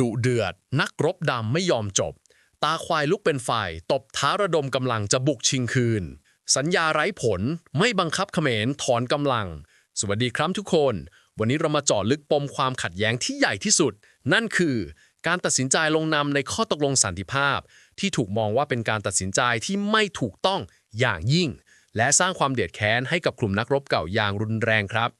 ดุเดือด นักรบดำไม่ยอมจบ ตาควายลุกเป็นไฟตบท้าระดมกำลังจะบุกชิงคืน สัญญาไร้ผลไม่บังคับเขมรถอนกำลัง สวัสดีครับทุกคน วันนี้เรามาเจาะลึกปมความขัดแย้งที่ใหญ่ที่สุด นั่นคือ การตัดสินใจลงนามในข้อตกลงสันติภาพ ที่ถูกมองว่าเป็นการตัดสินใจที่ไม่ถูกต้องอย่างยิ่ง และสร้างความเดือดแค้นให้กับกลุ่มนักรบเก่าอย่างรุนแรงครับ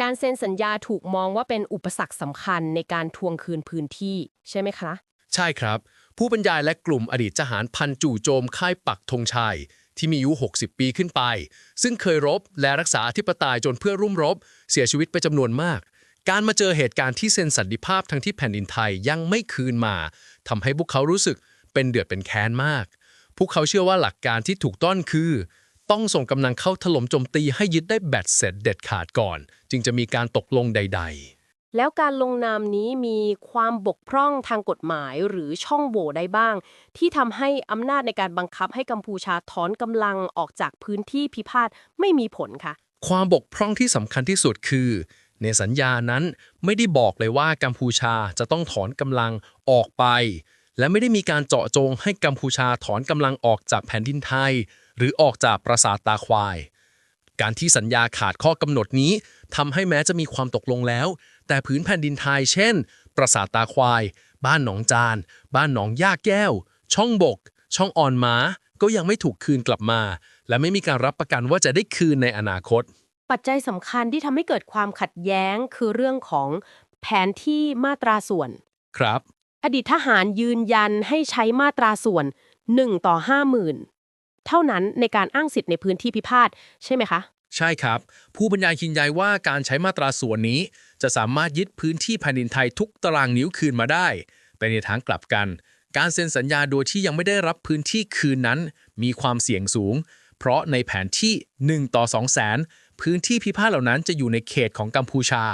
การเซ็นสัญญาถูกมองว่าเป็นอุปสรรคสำคัญในการทวงคืนพื้นที่ ใช่ไหมคะ ใช่ครับ ผู้บรรยายและกลุ่มอดีตทหารพันจู่โจมค่ายปักธงชัย ที่มีอายุ 60 ปีขึ้นไป ซึ่งเคยรบและรักษาอธิปไตยจนเพื่อรุ่มรบ เสียชีวิตไปจำนวนมาก การมาเจอเหตุการณ์ที่เซ็นสันติภาพทั้งที่แผ่นดินไทยยังไม่คืนมาทำให้พวกเขารู้สึกเป็นเดือดเป็นแค้นมาก พวกเขาเชื่อว่าหลักการที่ถูกต้องคือ ต้องส่งกำลังเข้าถล่มโจมตีให้ยึดได้แบตเสร็จเด็ดขาดก่อน จึงจะมีการตกลงใด ๆแล้วการลงนามนี้มีความบกพร่องทางกฎหมายหรือช่องโหว่ใดบ้าง ที่ทำให้อำนาจในการบังคับให้กัมพูชาถอนกำลังออกจากพื้นที่พิพาทไม่มีผลค่ะความบกพร่องที่สำคัญที่สุดคือ ในสัญญานั้นไม่ได้บอกเลยว่ากัมพูชาจะต้องถอนกำลังออกไป และไม่ได้มีการเจาะจงให้กัมพูชาถอนกำลังออกจากแผ่นดินไทย หรือออกจากปราสาทตาควาย การที่สัญญาขาดข้อกำหนดนี้ทำให้แม้จะมีความตกลงแล้ว แต่ผืนแผ่นดินไทยเช่น ปราสาทตาควาย บ้านหนองจาน บ้านหนองย่าแก้ว ช่องบก ช่องอ่อนม้า ก็ยังไม่ถูกคืนกลับมา และไม่มีการรับประกันว่าจะได้คืนในอนาคต ปัจจัยสำคัญที่ทำให้เกิดความขัดแย้งคือเรื่องของแผนที่มาตราส่วน ครับ อดีตทหารยืนยันให้ใช้มาตราส่วน 1 ต่อ 50,000 เท่านั้นในการอ้างสิทธิ์ในพื้นที่พิพาทใช่ไหมคะ ใช่ครับ ผู้บรรยายยืนยันว่าการใช้มาตราส่วนนี้ จะสามารถยึดพื้นที่แผ่นดินไทยทุกตารางนิ้วคืนมาได้ แต่ในทางกลับกัน การเซ็นสัญญาโดยที่ยังไม่ได้รับพื้นที่คืนนั้น มีความเสี่ยงสูง เพราะในแผนที่ 1 ต่อ2แสนพื้นที่พิพาทเหล่านั้นจะอยู่ในเขตของกัมพูชา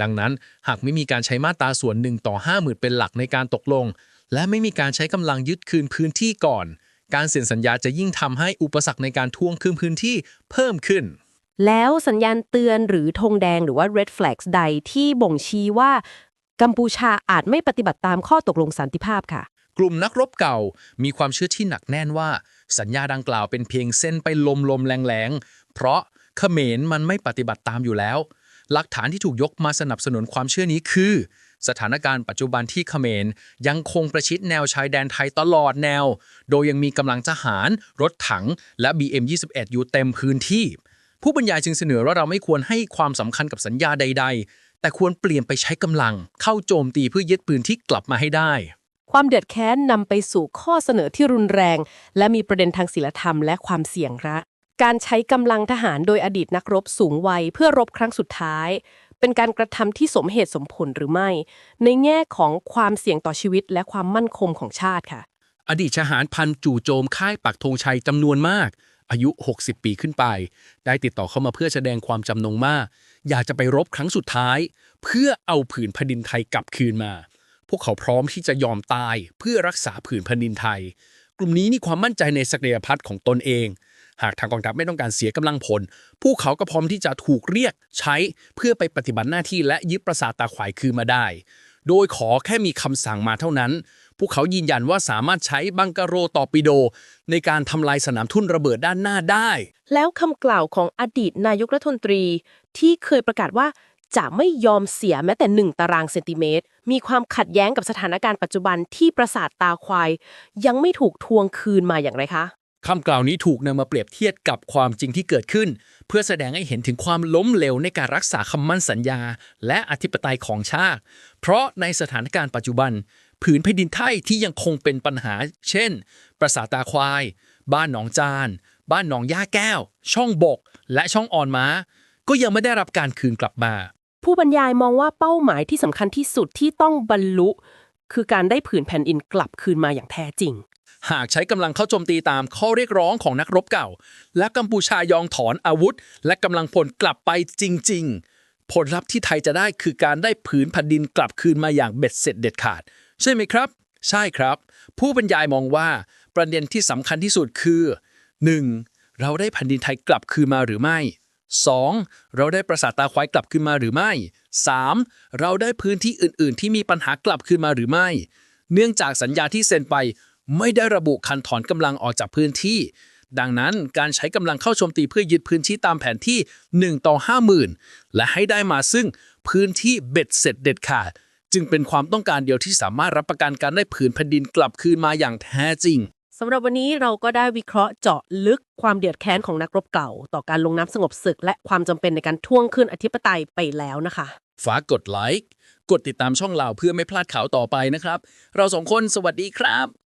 ดังนั้นหากไม่มีการใช้มาตราส่วน1ต่อ 50,000 เป็นหลักในการตกลง และไม่มีการใช้กำลังยึดคืนพื้นที่ก่อน การเซ็นสัญญาจะยิ่งทำให้อุปสรรคในการทวงคืนพื้นที่เพิ่มขึ้น แล้วสัญญาณเตือนหรือธงแดงหรือว่า red flags ใดที่บ่งชี้ว่ากัมพูชาอาจไม่ปฏิบัติตามข้อตกลงสันติภาพค่ะ กลุ่มนักรบเก่ามีความเชื่อที่หนักแน่นว่า สัญญาดังกล่าวเป็นเพียงเส้นไปลมลมๆแรงๆ เพราะเขมรมันไม่ปฏิบัติตามอยู่แล้ว หลักฐานที่ถูกยกมาสนับสนุนความเชื่อนี้คือ สถานการณ์ปัจจุบันที่เขมรยังคงประชิดแนวชายแดนไทยตลอดแนว โดยยังมีกำลังทหาร รถถัง และ BM21 อยู่เต็มพื้นที่ ผู้บรรยายจึงเสนอว่าเราไม่ควรให้ความสำคัญกับสัญญาใด ๆ แต่ควรเปลี่ยนไปใช้กำลัง เข้าโจมตีเพื่อยึดปืนที่กลับมาให้ได้ ความเดือดแค้นนำไปสู่ข้อเสนอที่รุนแรง และมีประเด็นทางศีลธรรมและความเสี่ยงระการใช้กำลังทหารโดยอดีตนักรบสูงวัยเพื่อรบครั้งสุดท้าย เป็นการกระทำที่สมเหตุสมผลหรือไม่ ในแง่ของความเสี่ยงต่อชีวิตและความมั่นคงของชาติค่ะ อดีตทหารพันจู่โจมค่ายปักธงชัยจำนวนมาก อายุ 60 ปีขึ้นไป ได้ติดต่อเข้ามาเพื่อแสดงความจำนงมากอยากจะไปรบครั้งสุดท้าย เพื่อเอาผืนแผ่นดินไทยกลับคืนมา พวกเขาพร้อมที่จะยอมตายเพื่อรักษาผืนแผ่นดินไทย กลุ่มนี้มีความมั่นใจในศักยภาพของตนเอง หากทางกองทัพไม่ต้องการเสียกำลังพล พวกเขาก็พร้อมที่จะถูกเรียกใช้เพื่อไปปฏิบัติหน้าที่และยึดปราสาทตาขวายคืนมาได้ โดยขอแค่มีคำสั่งมาเท่านั้น พวกเขายืนยันว่าสามารถใช้บังกะโรต่อปิโด ในการทำลายสนามทุ่นระเบิดด้านหน้าได้ แล้วคำกล่าวของอดีตนายกรัฐมนตรี ที่เคยประกาศว่าจะไม่ยอมเสียแม้แต่หนึ่งตารางเซนติเมตร มีความขัดแย้งกับสถานการณ์ปัจจุบันที่ปราสาทตาควาย ยังไม่ถูกทวงคืนมาอย่างไรคะ คำกล่าวนี้ถูกนำมาเปรียบเทียบกับความจริงที่เกิดขึ้น เพื่อแสดงให้เห็นถึงความล้มเหลวในการรักษาคำมั่นสัญญา และอธิปไตยของชาติ เพราะในสถานการณ์ปัจจุบัน ผืนแผ่นดินไทยที่ยังคงเป็นปัญหา เช่น ปราสาทตาควาย บ้านหนองจาน บ้านหนองย่าแก้ว ช่องบก และช่องอ่อนม้า ก็ยังไม่ได้รับการคืนกลับมา ผู้บรรยายมองว่าเป้าหมายที่สำคัญที่สุดที่ต้องบรรลุ คือการได้ผืนแผ่นดินกลับคืนมาอย่างแท้จริง หากใช้กำลังเข้าโจมตีตามข้อเรียกร้องของนักรบเก่า และกัมพูชายองถอนอาวุธ และกำลังพลกลับไปจริง ๆ ผลลัพธ์ที่ไทยจะได้คือการได้ผืนแผ่นดินกลับคืนมาอย่างเบ็ดเสร็จเด็ดขาด ใช่ไหมครับ ใช่ครับ ผู้บรรยายมองว่าประเด็นที่สำคัญที่สุดคือ 1. เราได้แผ่นดินไทยกลับคืนมาหรือไม่ 2. เราได้ปราสาทตาควายกลับคืนมาหรือไม่ 3. เราได้พื้นที่อื่น ๆ ที่มีปัญหากลับคืนมาหรือไม่ เนื่องจากสัญญาที่เซ็นไป ไม่ได้ระบุคันถอนกำลังออกจากพื้นที่ ดังนั้นการใช้กำลังเข้าโจมตีเพื่อยึดพื้นที่ตามแผนที่ 1 ต่อ 50,000 และให้ได้มาซึ่งพื้นที่เบ็ดเสร็จเด็ดขาด จึงเป็นความต้องการเดียวที่สามารถรับประกันการได้ผืนแผ่นดินกลับคืนมาอย่างแท้จริงสำหรับวันนี้เราก็ได้วิเคราะห์เจาะลึกความเดือดแค้นของนักรบเก่า ต่อการลงน้ำสงบศึก และความจำเป็นในการท่วงขึ้นอธิปไตยไปแล้วนะคะฝากกดไลค์กดติดตามช่องเราเพื่อไม่พลาดข่าวต่อไปนะครับ เราสองคนสวัสดีครับ